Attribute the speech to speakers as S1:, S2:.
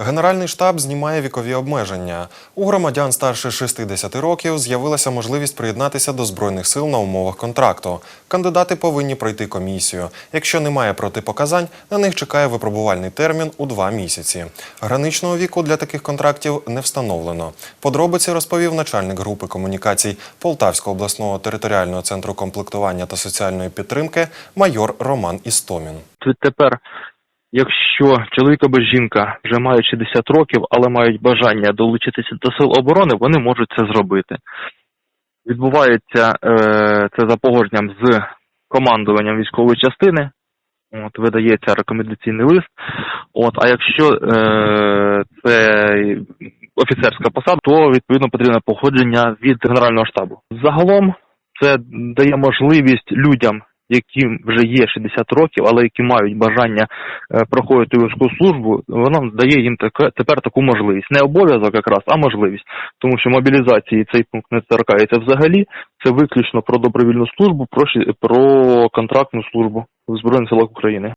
S1: Генеральний штаб знімає вікові обмеження. У громадян старше 60 років з'явилася можливість приєднатися до збройних сил на умовах контракту. Кандидати повинні пройти комісію. Якщо немає протипоказань, на них чекає випробувальний термін у два місяці. Граничного віку для таких контрактів не встановлено. Подробиці розповів начальник групи комунікацій Полтавського обласного територіального центру комплектування та соціальної підтримки майор Роман Істомін.
S2: Відтепер, якщо чоловік або жінка вже мають 60 років, але мають бажання долучитися до сил оборони, вони можуть це зробити. Відбувається е, це за погодженням з командуванням військової частини. От, видається рекомендаційний лист. От, а якщо е, це офіцерська посада, то відповідно потрібне походження від Генерального штабу. Загалом це дає можливість людям, яким вже є 60 років, але які мають бажання е, проходити військову службу, вона дає їм таке, тепер таку можливість. Не обов'язок якраз, а можливість. Тому що мобілізації цей пункт не торкається взагалі. Це виключно про добровільну службу, про, про контрактну службу в Збройних силах України.